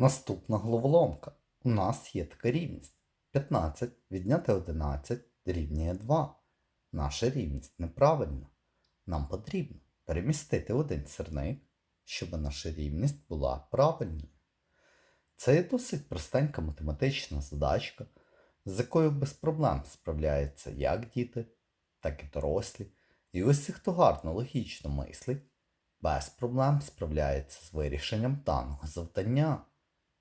Наступна головоломка. У нас є така рівність. 15 відняти 11 дорівнює 2. Наша рівність неправильна. Нам потрібно перемістити один сірник, щоб наша рівність була правильною. Це є досить простенька математична задачка, з якою без проблем справляються як діти, так і дорослі. І усі, хто гарно логічно мислить, без проблем справляється з вирішенням даного завдання.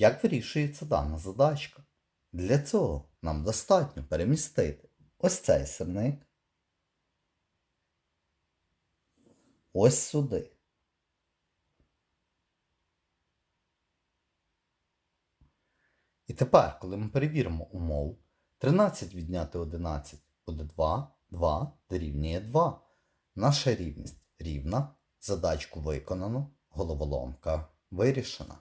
Як вирішується дана задачка? Для цього нам достатньо перемістити ось цей сирник ось сюди. І тепер, коли ми перевіримо умову, 13 відняти 11 буде 2, 2 дорівнює 2. Наша рівність рівна, задачку виконано, головоломка вирішена.